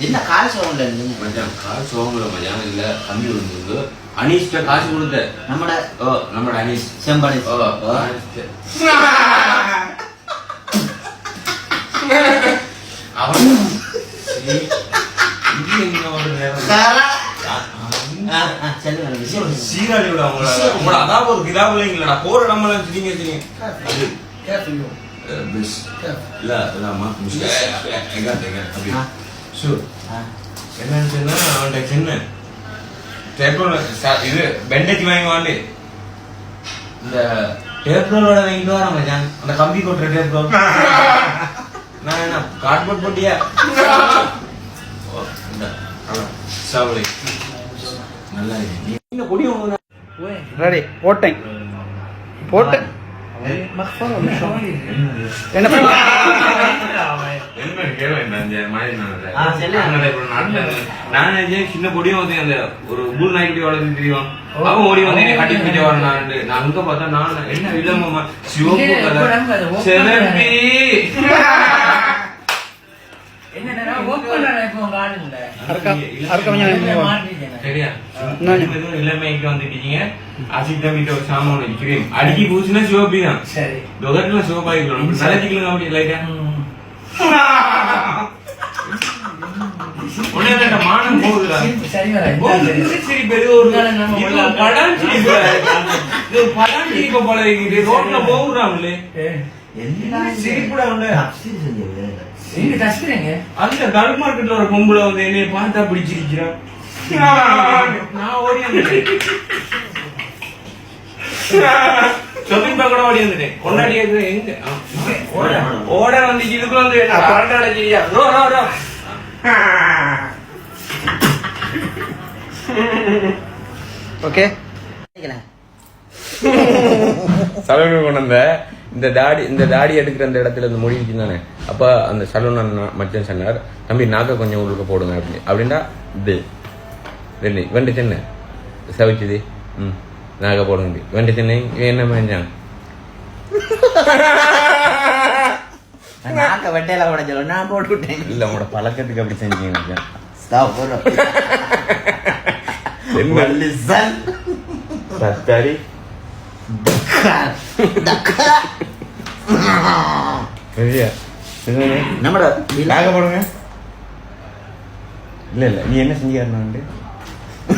என்ன காசு வாங்கல நீங்க மச்சான் காசு வாங்கல மச்சான் இல்ல கம்பி விழுந்தது அனீஷ்ட காசு கொடுத்த நம்மட ஓ நம்மட அனீஷ். செம்பனி ஓ. அவன் சீ, இது எங்க ஒரு நேரம். ஆ, ஆ, சொல்லுங்க விஷயம் சீராளி விட அவங்கள. உங்களோட அதான் ஒரு கிதாபுல இல்லடா போற நம்மள பிஸ் Careful. இல்ல எங்க எங்க அப்படி என்னன்னு சொன்னா அவன்கிட்ட சின்ன டேப்ரோல் இது பெண்டேஜ் வாங்கி வாண்டி இந்த டேப்ரோலோட வாங்கிட்டு வர மச்சான் அந்த கம்பி கொட்டுற டேப்ரோல் நான் என்ன கார்ட்போர்ட் போட்டியா ஓ, இந்தா, அவ்வளவு. சாவடி. நல்லா இருக்கு. கொடி ரெடி போட்டேன் போட்டேன் என்ன பண்ண என்ன நான் சின்ன பொடியும் வந்து அந்த ஒரு ஊர் நாய்க்குட்டி வளர்ந்து தெரியும் அவன் ஓடி வந்து என்னை கட்டி பிடிச்ச வரணான் நான் அங்க பார்த்தா நான் என்ன இல்லம்மா சிவப்பு கலர் இப்போ உங்க. சரியா இளமைக்கு வந்துட்டீங்க அசித்த வீட்டு ஒரு சாமான் வச்சுக்கிறேன் அடிக்கி பூச்சுன்னா சிவப்பி தான் சரி தொகட்டுல அப்படி லைட்டா மானம் போகுதுடா பெரிய ஒரு படம் சிரிப்பு. படம் சிரிப்பை போல இருக்குது. ரோட்ல போகுறாங்களே. சிரிப்புடா அந்த கல் மார்க்கெட்ல ஒரு பொம்பளை வந்து என்னைய பார்த்தா பிடிச்சிருக்கிறா நான் ஓடி வந்துட்டேன் ஷாப்பிங் பேக்கோட ஓடி வந்துட்டேன் கொண்டாடி எங்க ஓட ஓட வந்து இதுக்குள்ள வந்து அடைச்சியா ரோ ஓகே சலூனுக்கு கொண்டு வந்த இந்த தாடி இந்த தாடி எடுக்கிற அந்த இடத்துல இந்த முடிஞ்சு தானே? அப்ப அந்த சலூன் அண்ணா மச்சன் சொன்னார் தம்பி நாக்க கொஞ்சம் உள்ளுக்கு போடுங்க அப்படின்னு. அப்படின்னா இது சவிச்சுது ம். நாக்க போடுங்க வெண்டு. சின்ன இவன் என்ன மேஞ்சான் நாக்க வெட்டையில சொல்ல. நான் போட்டு விட்டேன். இல்ல உங்களோட பழக்கத்துக்கு அப்படி செஞ்சீங்க சத்தாரி நம்மட நாக்க போடுங்க. இல்ல இல்ல. நீ என்ன செஞ்சாருன்னு